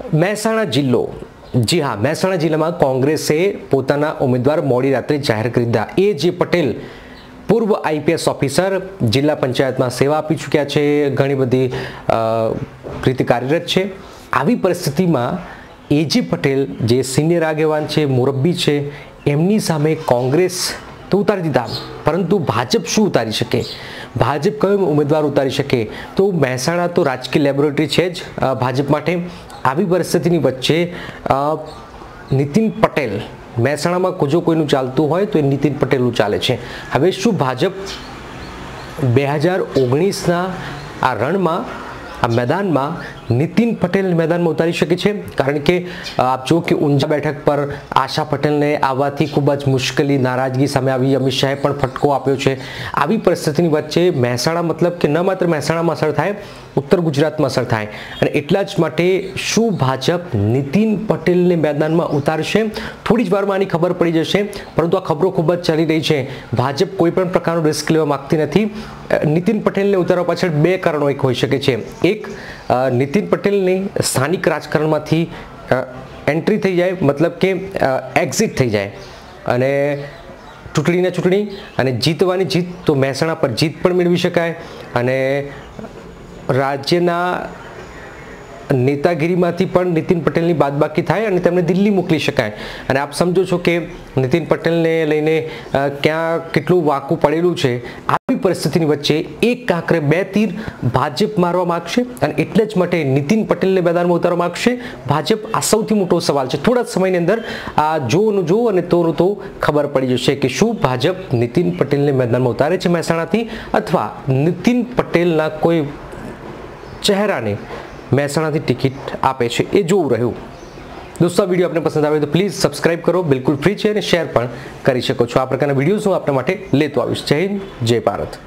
મહેસાણા જિલ્લો. જી હા, મહેસાણા જિલ્લામાં કોંગ્રેસે પોતાના ઉમેદવાર મોડી રાત્રે જાહેર કરી દીધા. એ જે પટેલ પૂર્વ આઈપીએસ ઓફિસર, જિલ્લા પંચાયતમાં સેવા આપી ચૂક્યા છે, ઘણી બધી રીતે કાર્યરત છે. આવી પરિસ્થિતિમાં એજી પટેલ જે સિનિયર આગેવાન છે, મુરબ્બી છે, એમની સામે કોંગ્રેસ તો ઉતારી દીધા. પરંતુ ભાજપ શું ઉતારી શકે? ભાજપ કયો ઉમેદવાર ઉતારી શકે? તો મહેસાણા તો રાજકીય લેબોરેટરી છે જ ભાજપ માટે. આવી પરિસ્થિતિની વચ્ચે નીતિન પટેલ મહેસાણામાં જો કોઈનું ચાલતું હોય તો એ નીતિન પટેલનું ચાલે છે. હવે શું ભાજપ બે હજાર ઓગણીસના આ રણમાં, આ મેદાનમાં નીતિન પટેલ મેદાનમાં ઉતારી શકે છે? કારણ કે આપ જો કે ઊંઝા બેઠક પર આશા પટેલને આવવાથી ખૂબ જ મુશ્કેલી, નારાજગી સામે આવી. અમિત શાહે પણ ફટકો આપ્યો છે. આવી પરિસ્થિતિની વચ્ચે મહેસાણા મતલબ કે ન માત્ર મહેસાણામાં અસર થાય ઉત્તર ગુજરાતમાં અસર થાય. અને એટલા જ માટે શું ભાજપ નીતિન પટેલને મેદાનમાં ઉતારશે? થોડી જ વારમાં આની ખબર પડી જશે. પરંતુ આ ખબરો ખૂબ જ ચાલી રહી છે. ભાજપ કોઈ પણ પ્રકારનું રિસ્ક લેવા માંગતી નથી. નીતિન પટેલને ઉતારવા પાછળ બે કારણો એક હોઈ શકે છે. એક નીતિન પટેલની સ્થાનિક રાજકારણમાંથી એન્ટ્રી થઈ જાય, મતલબ કે એક્ઝિટ થઈ જાય. અને ચૂંટણીને ચૂંટણી, અને જીતવાની જીત તો મહેસાણા પર જીત પણ મેળવી શકાય. અને રાજ્યના નેતાગીરીમાંથી પણ નીતિન પટેલની બાદબાકી થાય અને તેમને દિલ્હી મોકલી શકાય. અને આપ સમજો છો કે નીતિન પટેલને લઈને ક્યાં કેટલું વાંકું પડેલું છે. આવી પરિસ્થિતિની વચ્ચે એક કાંકરે બે તીર ભાજપ મારવા માગશે અને એટલે જ માટે નીતિન પટેલને મેદાનમાં ઉતારવા માગશે. ભાજપ આ સૌથી મોટો સવાલ છે. થોડા સમયની અંદર આ જોનું જો અને તોનું તો ખબર પડી જશે કે શું ભાજપ નીતિન પટેલને મેદાનમાં ઉતારે છે મહેસાણાથી અથવા નીતિન પટેલના કોઈ ચહેરાને મહેસાણાથી ટિકિટ આપે છે. એ જોવું રહ્યું. દોસ્તો વીડિયો આપને પસંદ આવે તો પ્લીઝ સબસ્ક્રાઇબ કરો. બિલકુલ ફ્રી છે અને શેર પણ કરી શકો છો. આ પ્રકારના વિડીયોઝ હું આપણા માટે લેતો આવીશ. જય હિન્દ, જય ભારત.